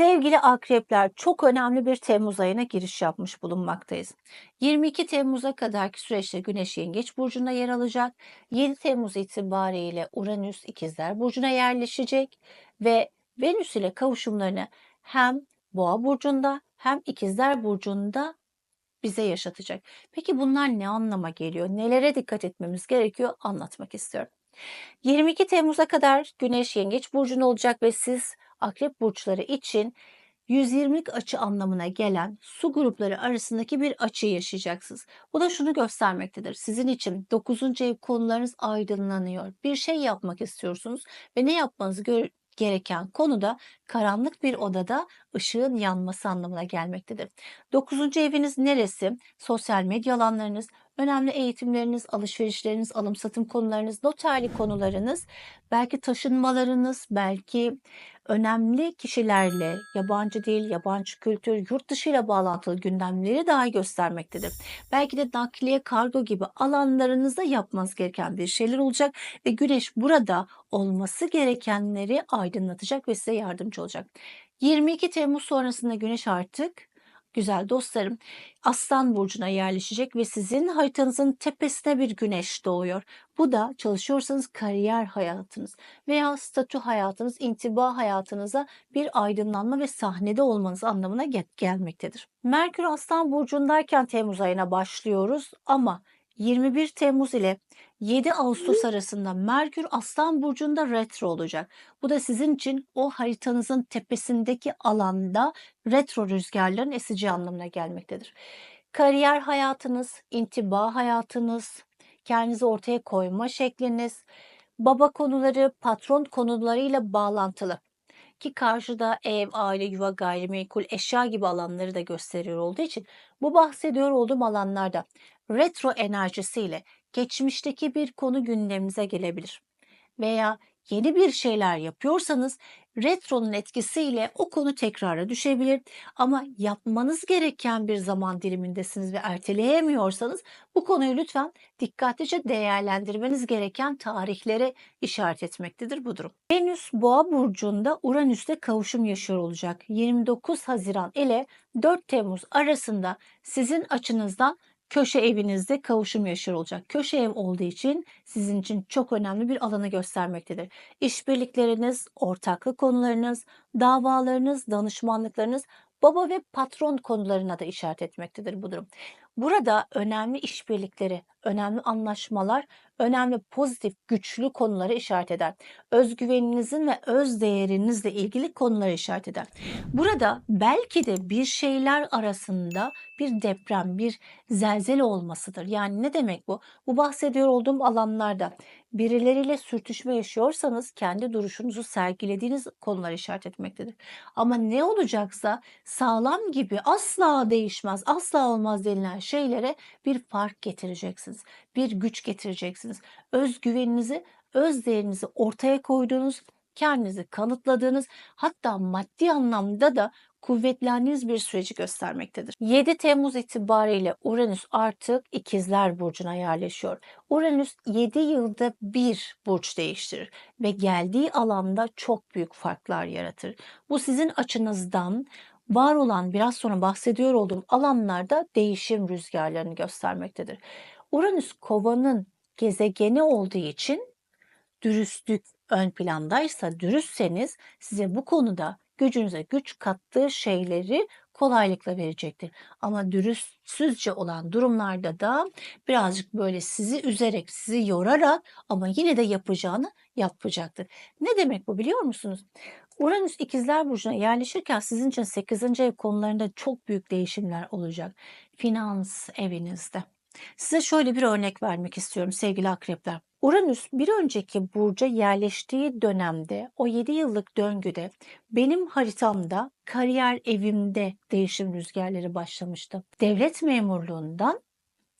Sevgili akrepler çok önemli bir Temmuz ayına giriş yapmış bulunmaktayız. 22 Temmuz'a kadarki süreçte Güneş Yengeç Burcu'nda yer alacak. 7 Temmuz itibariyle Uranüs İkizler Burcu'na yerleşecek ve Venüs ile kavuşumlarını hem Boğa Burcu'nda hem İkizler Burcu'nda bize yaşatacak. Peki bunlar ne anlama geliyor? Nelere dikkat etmemiz gerekiyor? Anlatmak istiyorum. 22 Temmuz'a kadar Güneş Yengeç Burcu'nda olacak ve siz Akrep burçları için 120'lik açı anlamına gelen su grupları arasındaki bir açı yaşayacaksınız. Bu da şunu göstermektedir. Sizin için 9. ev konularınız aydınlanıyor. Bir şey yapmak istiyorsunuz ve ne yapmanız gereken konuda karanlık bir odada ışığın yanması anlamına gelmektedir. 9. eviniz neresi? Sosyal medya alanlarınız, önemli eğitimleriniz, alışverişleriniz, alım satım konularınız, noterli konularınız, belki taşınmalarınız, belki önemli kişilerle yabancı dil, yabancı kültür, yurt dışıyla bağlantılı gündemleri daha göstermektedir. Belki de nakliye, kargo gibi alanlarınızda yapmanız gereken bir şeyler olacak ve güneş burada olması gerekenleri aydınlatacak ve size yardımcı olacak. 22 Temmuz sonrasında güneş artık güzel dostlarım Aslan burcuna yerleşecek ve sizin haritanızın tepesine bir güneş doğuyor. Bu da çalışıyorsanız kariyer hayatınız veya statü hayatınız, intiba hayatınıza bir aydınlanma ve sahnede olmanız anlamına gel- gelmektedir. Merkür Aslan burcundayken Temmuz ayına başlıyoruz ama 21 Temmuz ile 7 Ağustos arasında Merkür Aslan burcunda retro olacak. Bu da sizin için o haritanızın tepesindeki alanda retro rüzgarların esici anlamına gelmektedir. Kariyer hayatınız, intiba hayatınız, kendinizi ortaya koyma şekliniz, baba konuları, patron konularıyla bağlantılı ki karşıda ev, aile, yuva, gayrimenkul, eşya gibi alanları da gösteriyor olduğu için bu bahsediyor olduğum alanlarda retro enerjisiyle geçmişteki bir konu gündemimize gelebilir. Veya yeni bir şeyler yapıyorsanız retronun etkisiyle o konu tekrara düşebilir. Ama yapmanız gereken bir zaman dilimindesiniz ve erteleyemiyorsanız bu konuyu lütfen dikkatlice değerlendirmeniz gereken tarihlere işaret etmektedir bu durum. Venüs Boğa burcunda Uranüs'te kavuşum yaşıyor olacak. 29 Haziran ile 4 Temmuz arasında sizin açınızdan köşe evinizde kavuşum yaşıyor olacak. Köşe ev olduğu için sizin için çok önemli bir alanı göstermektedir. İşbirlikleriniz, ortaklık konularınız, davalarınız, danışmanlıklarınız, baba ve patron konularına da işaret etmektedir bu durum. Burada önemli işbirlikleri, önemli anlaşmalar, önemli pozitif, güçlü konuları işaret eder. Özgüveninizin ve öz değerinizle ilgili konuları işaret eder. Burada belki de bir şeyler arasında bir deprem, bir zelzele olmasıdır. Yani ne demek bu? Bu bahsediyor olduğum alanlarda birileriyle sürtüşme yaşıyorsanız kendi duruşunuzu sergilediğiniz konular işaret etmektedir. Ama ne olacaksa sağlam gibi asla değişmez, asla olmaz denilen şeylere bir fark getireceksiniz. Bir güç getireceksiniz. Özgüveninizi, öz değerinizi ortaya koyduğunuz, kendinizi kanıtladığınız, hatta maddi anlamda da kuvvetlendiğiniz bir süreci göstermektedir. 7 Temmuz itibariyle Uranüs artık İkizler Burcu'na yerleşiyor. Uranüs 7 yılda bir burç değiştirir ve geldiği alanda çok büyük farklar yaratır. Bu sizin açınızdan var olan biraz sonra bahsediyor olduğum alanlarda değişim rüzgarlarını göstermektedir. Uranüs kovanın gezegeni olduğu için dürüstlük ön plandaysa, dürüstseniz size bu konuda gücünüze güç kattığı şeyleri kolaylıkla verecektir. Ama dürüstsüzce olan durumlarda da birazcık böyle sizi üzerek, sizi yorarak ama yine de yapacağını yapacaktır. Ne demek bu biliyor musunuz? Uranüs ikizler burcuna yerleşirken sizin için 8. ev konularında çok büyük değişimler olacak. Finans evinizde. Size şöyle bir örnek vermek istiyorum sevgili akrepler. Uranüs bir önceki burca yerleştiği dönemde o 7 yıllık döngüde benim haritamda kariyer evimde değişim rüzgarları başlamıştı. Devlet memurluğundan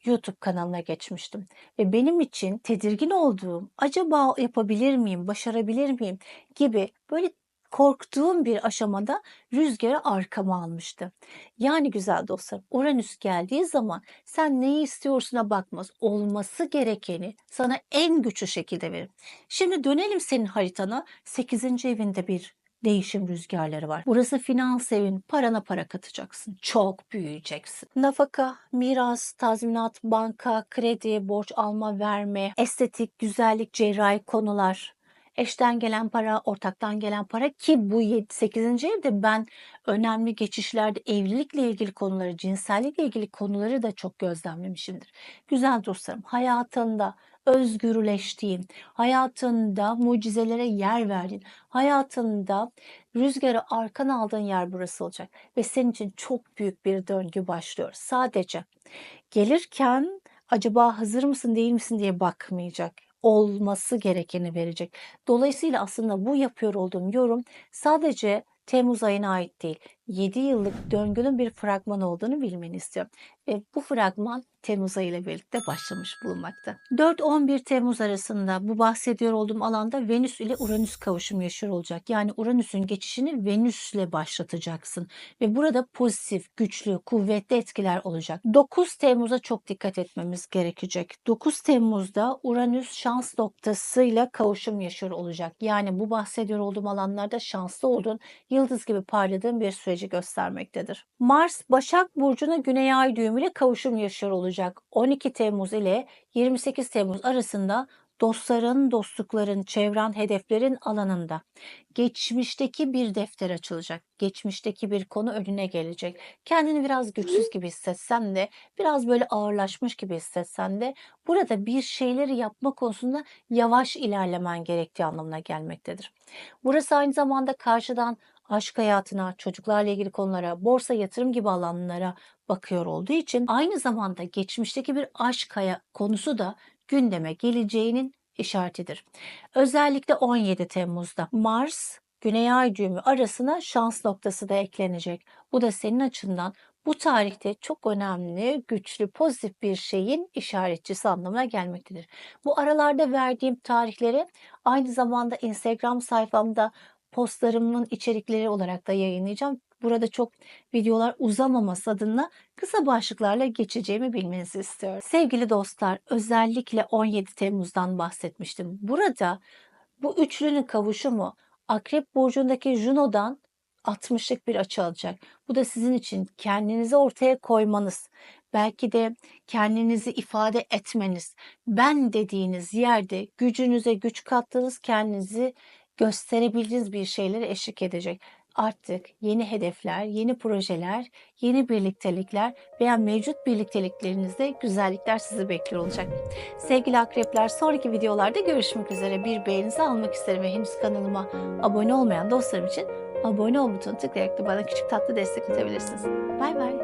YouTube kanalına geçmiştim ve benim için tedirgin olduğum acaba yapabilir miyim, başarabilir miyim gibi böyle korktuğum bir aşamada rüzgarı arkama almıştı. Yani güzel dostlar Uranüs geldiği zaman sen neyi istiyorsuna bakmaz. Olması gerekeni sana en güçlü şekilde verir. Şimdi dönelim senin haritana 8. evinde bir değişim rüzgarları var. Burası finans evin, parana para katacaksın. Çok büyüyeceksin. Nafaka, miras, tazminat, banka, kredi, borç alma, verme, estetik, güzellik, cerrahi konular, eşten gelen para, ortaktan gelen para ki bu 8. evde ben önemli geçişlerde evlilikle ilgili konuları, cinsellikle ilgili konuları da çok gözlemlemişimdir. Güzel dostlarım, hayatında özgürleştiğin, hayatında mucizelere yer verdiğin, hayatında rüzgarı arkana aldığın yer burası olacak. Ve senin için çok büyük bir döngü başlıyor. Sadece gelirken acaba hazır mısın değil misin diye bakmayacak olması gerekeni verecek. Dolayısıyla aslında bu yapıyor olduğum yorum sadece Temmuz ayına ait değil. 7 yıllık döngünün bir fragman olduğunu bilmeni istiyorum. Ve bu fragman Temmuz ayı ile birlikte başlamış bulunmakta. 4-11 Temmuz arasında bu bahsediyor olduğum alanda Venüs ile Uranüs kavuşumu yaşıyor olacak. Yani Uranüs'ün geçişini Venüs ile başlatacaksın. Ve burada pozitif, güçlü, kuvvetli etkiler olacak. 9 Temmuz'a çok dikkat etmemiz gerekecek. 9 Temmuz'da Uranüs şans noktasıyla kavuşum yaşıyor olacak. Yani bu bahsediyor olduğum alanlarda şanslı olduğun, yıldız gibi parladığın bir süreci göstermektedir. Mars Başak Burcu'na Güney Ay düğümüyle kavuşum yaşıyor olacak. 12 Temmuz ile 28 Temmuz arasında dostların, dostlukların, çevren, hedeflerin alanında geçmişteki bir defter açılacak. Geçmişteki bir konu önüne gelecek. Kendini biraz güçsüz gibi hissetsen de, biraz böyle ağırlaşmış gibi hissetsen de burada bir şeyleri yapma konusunda yavaş ilerlemen gerektiği anlamına gelmektedir. Burası aynı zamanda karşıdan aşk hayatına, çocuklarla ilgili konulara, borsa yatırım gibi alanlara bakıyor olduğu için aynı zamanda geçmişteki bir aşk konusu da gündeme geleceğinin işaretidir. Özellikle 17 Temmuz'da Mars Güney Ay düğümü arasına şans noktası da eklenecek. Bu da senin açından bu tarihte çok önemli, güçlü, pozitif bir şeyin işaretçisi anlamına gelmektedir. Bu aralarda verdiğim tarihleri aynı zamanda Instagram sayfamda postlarımın içerikleri olarak da yayınlayacağım. Burada çok videolar uzamaması adına kısa başlıklarla geçeceğimi bilmenizi istiyorum. Sevgili dostlar, özellikle 17 Temmuz'dan bahsetmiştim. Burada bu üçlünün kavuşumu Akrep burcundaki Juno'dan 60'lık bir açı alacak. Bu da sizin için kendinizi ortaya koymanız, belki de kendinizi ifade etmeniz, ben dediğiniz yerde gücünüze güç kattığınız, kendinizi gösterebildiğiniz bir şeylere eşlik edecek. Artık yeni hedefler, yeni projeler, yeni birliktelikler veya mevcut birlikteliklerinizde güzellikler sizi bekliyor olacak. Sevgili akrepler sonraki videolarda görüşmek üzere. Bir beğeninizi almak isterim ve henüz kanalıma abone olmayan dostlarım için abone ol butonuna tıklayarak da bana küçük tatlı destek atabilirsiniz. Bay bay.